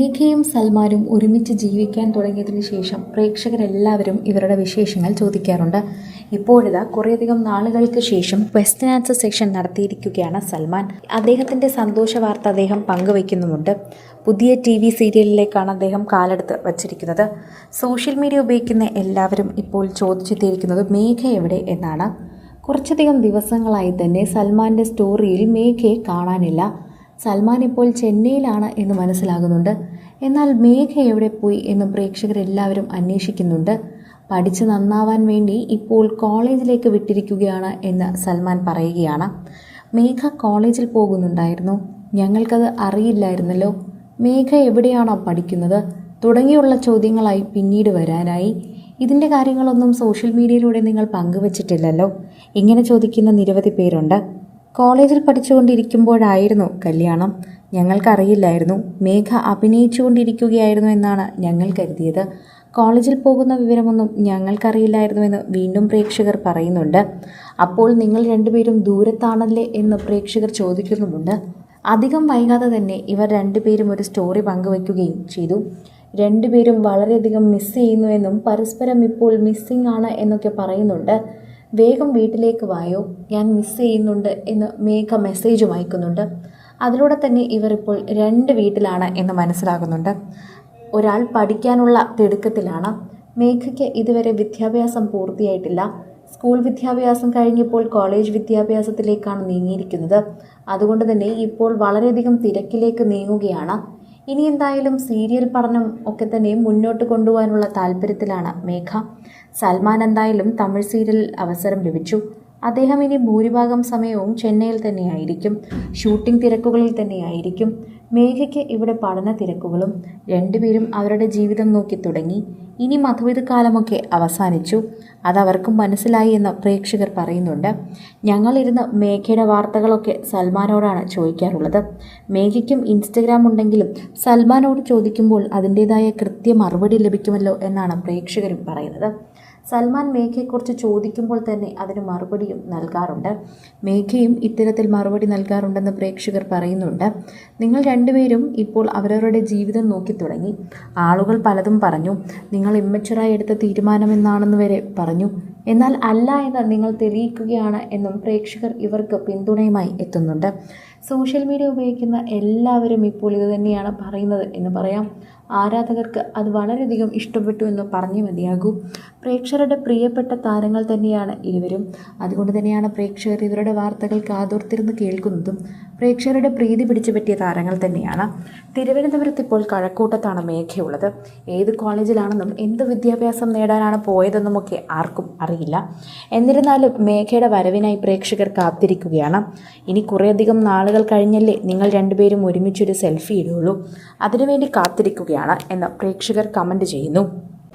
മേഘയും സൽമാനും ഒരുമിച്ച് ജീവിക്കാൻ തുടങ്ങിയതിനു ശേഷം പ്രേക്ഷകരെല്ലാവരും ഇവരുടെ വിശേഷങ്ങൾ ചോദിക്കാറുണ്ട്. ഇപ്പോഴിതാ കുറേയധികം നാളുകൾക്ക് ശേഷം ക്വസ്റ്റ്യൻ ആൻസർ സെക്ഷൻ നടത്തിയിരിക്കുകയാണ് സൽമാൻ. അദ്ദേഹത്തിന്റെ സന്തോഷ വാർത്ത അദ്ദേഹം പങ്കുവയ്ക്കുന്നുമുണ്ട്. പുതിയ ടി വി സീരിയലിലേക്കാണ് അദ്ദേഹം കാലെടുത്ത് വച്ചിരിക്കുന്നത്. സോഷ്യൽ മീഡിയ ഉപയോഗിക്കുന്ന എല്ലാവരും ഇപ്പോൾ ചോദിച്ചെത്തിയിരിക്കുന്നത് മേഘ എവിടെ എന്നാണ്. കുറച്ചധികം ദിവസങ്ങളായി തന്നെ സൽമാന്റെ സ്റ്റോറിയിൽ മേഘയെ കാണാനില്ല. സൽമാൻ ഇപ്പോൾ ചെന്നൈയിലാണ് എന്ന് മനസ്സിലാകുന്നുണ്ട്. എന്നാൽ മേഘ എവിടെ പോയി എന്ന് പ്രേക്ഷകരെല്ലാവരും അന്വേഷിക്കുന്നുണ്ട്. പഠിച്ച് നന്നാവാൻ വേണ്ടി ഇപ്പോൾ കോളേജിലേക്ക് വിട്ടിരിക്കുകയാണ് എന്ന് സൽമാൻ പറയുകയാണ്. മേഘ കോളേജിൽ പോകുന്നുണ്ടായിരുന്നു. ഞങ്ങൾക്കത് അറിയില്ലായിരുന്നല്ലോ. മേഘ എവിടെയാണോ പഠിക്കുന്നത്? തുടങ്ങിയുള്ള ചോദ്യങ്ങളായി പിന്നീട് വരാനായി. ഇതിന്റെ കാര്യങ്ങളൊന്നും സോഷ്യൽ മീഡിയയിലൂടെ നിങ്ങൾ പങ്കുവച്ചിട്ടില്ലല്ലോ. ഇങ്ങനെ ചോദിക്കുന്ന നിരവധി പേരുണ്ട്. കോളേജിൽ പഠിച്ചുകൊണ്ടിരിക്കുമ്പോഴായിരുന്നു കല്യാണം. ഞങ്ങൾക്കറിയില്ലായിരുന്നു. മേഘ അഭിനയിച്ചുകൊണ്ടിരിക്കുകയായിരുന്നു എന്നാണ് ഞങ്ങൾ കരുതിയത്. കോളേജിൽ പോകുന്ന വിവരമൊന്നും ഞങ്ങൾക്കറിയില്ലായിരുന്നുവെന്ന് വീണ്ടും പ്രേക്ഷകർ പറയുന്നുണ്ട്. അപ്പോൾ നിങ്ങൾ രണ്ടുപേരും ദൂരത്താണല്ലേ എന്ന് പ്രേക്ഷകർ ചോദിക്കുന്നുമുണ്ട്. അധികം വൈകാതെ തന്നെ ഇവർ രണ്ടുപേരും ഒരു സ്റ്റോറി പങ്കുവയ്ക്കുകയും ചെയ്തു. രണ്ടുപേരും വളരെയധികം മിസ് ചെയ്യുന്നുവെന്നും പരസ്പരം ഇപ്പോൾ മിസ്സിംഗ് ആണ് എന്നൊക്കെ പറയുന്നുണ്ട്. വേഗം വീട്ടിലേക്ക് വായോ ഞാൻ മിസ് ചെയ്യുന്നുണ്ട് എന്ന് മേഘ മെസ്സേജും അയക്കുന്നുണ്ട്. അതിലൂടെ തന്നെ ഇവർ ഇപ്പോൾ രണ്ട് വീട്ടിലാണ് എന്ന് മനസ്സിലാകുന്നുണ്ട്. ഒരാൾ പഠിക്കാനുള്ള തിടുക്കത്തിലാണ്. മേഘയ്ക്ക് ഇതുവരെ വിദ്യാഭ്യാസം പൂർത്തിയായിട്ടില്ല. സ്കൂൾ വിദ്യാഭ്യാസം കഴിഞ്ഞപ്പോൾ കോളേജ് വിദ്യാഭ്യാസത്തിലേക്കാണ് നീങ്ങിയിരിക്കുന്നത്. അതുകൊണ്ട് തന്നെ ഇപ്പോൾ വളരെയധികം തിരക്കിലേക്ക് നീങ്ങുകയാണ്. ഇനി എന്തായാലും സീരിയൽ പഠനം ഒക്കെ തന്നെ മുന്നോട്ട് കൊണ്ടുപോകാനുള്ള താല്പര്യത്തിലാണ് മേഘ. സൽമാൻ എന്തായാലും തമിഴ് സീരിയൽ അവസരം ലഭിച്ചു. അദ്ദേഹം ഇനി ഭൂരിഭാഗം സമയവും ചെന്നൈയിൽ തന്നെയായിരിക്കും. ഷൂട്ടിംഗ് തിരക്കുകളിൽ തന്നെയായിരിക്കും. മേഘയ്ക്ക് ഇവിടെ പഠന തിരക്കുകളും രണ്ടുപേരും അവരുടെ ജീവിതം നോക്കി തുടങ്ങി. ഇനി മധുവിധ കാലമൊക്കെ അവസാനിച്ചു. അതവർക്കും മനസ്സിലായി എന്ന് പ്രേക്ഷകർ പറയുന്നുണ്ട്. ഞങ്ങളിരുന്ന് മേഘയുടെ വാർത്തകളൊക്കെ സൽമാനോടാണ് ചോദിക്കാറുള്ളത്. മേഘയ്ക്കും ഇൻസ്റ്റഗ്രാം ഉണ്ടെങ്കിലും സൽമാനോട് ചോദിക്കുമ്പോൾ അതിന്റേതായ കൃത്യ മറുപടി ലഭിക്കുമല്ലോ എന്നാണ് പ്രേക്ഷകരും പറയുന്നത്. സൽമാൻ മേഘയെക്കുറിച്ച് ചോദിക്കുമ്പോൾ തന്നെ അതിന് മറുപടിയും നൽകാറുണ്ട്. മേഘയും ഇത്തരത്തിൽ മറുപടി നൽകാറുണ്ടെന്ന് പ്രേക്ഷകർ പറയുന്നുണ്ട്. നിങ്ങൾ രണ്ടുപേരും ഇപ്പോൾ അവരവരുടെ ജീവിതം നോക്കി തുടങ്ങി. ആളുകൾ പലതും പറഞ്ഞു. നിങ്ങൾ ഇമ്മച്ചുറായി എടുത്ത തീരുമാനമെന്നാണെന്ന് വരെ പറഞ്ഞു. എന്നാൽ അല്ല എന്ന് നിങ്ങൾ തെളിയിക്കുകയാണ് എന്നും പ്രേക്ഷകർ ഇവർക്ക് പിന്തുണയുമായി എത്തുന്നുണ്ട്. സോഷ്യൽ മീഡിയ ഉപയോഗിക്കുന്ന എല്ലാവരും ഇപ്പോൾ ഇത് തന്നെയാണ് പറയുന്നത് എന്ന് പറയാം. ആരാധകർക്ക് അത് വളരെയധികം ഇഷ്ടപ്പെട്ടു എന്ന് പറഞ്ഞു മതിയാകൂ. പ്രേക്ഷകരുടെ പ്രിയപ്പെട്ട താരങ്ങൾ തന്നെയാണ് ഇരുവരും. അതുകൊണ്ട് തന്നെയാണ് പ്രേക്ഷകർ ഇവരുടെ വാർത്തകൾ കാതോർത്തിരുന്ന് കേൾക്കുന്നതും പ്രേക്ഷകരുടെ പ്രീതി പിടിച്ചു പറ്റിയ താരങ്ങൾ തന്നെയാണ്. തിരുവനന്തപുരത്ത് ഇപ്പോൾ കഴക്കൂട്ടത്താണ് മേഘയുള്ളത് ഏത് കോളേജിലാണെന്നും എന്ത് വിദ്യാഭ്യാസം നേടാനാണ് പോയതെന്നുമൊക്കെ ആർക്കും അറിയില്ല. എന്നിരുന്നാലും മേഘയുടെ വരവിനായി പ്രേക്ഷകർ കാത്തിരിക്കുകയാണ്. ഇനി കുറേയധികം നാളുകൾ കഴിഞ്ഞല്ലേ നിങ്ങൾ രണ്ടുപേരും ഒരുമിച്ചൊരു സെൽഫി ഇടുകയുള്ളൂ. അതിനുവേണ്ടി കാത്തിരിക്കുകയാണ്. എന്ന് പ്രേക്ഷകർ കമന്റ് ചെയ്യുന്നു.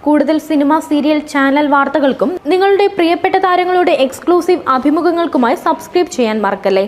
കൂടുതൽ സിനിമ സീരിയൽ ചാനൽ വാർത്തകൾക്കും നിങ്ങളുടെ പ്രിയപ്പെട്ട താരങ്ങളുടെ എക്സ്ക്ലൂസീവ് അഭിമുഖങ്ങൾക്കുമായി സബ്സ്ക്രൈബ് ചെയ്യാൻ മറക്കല്ലേ?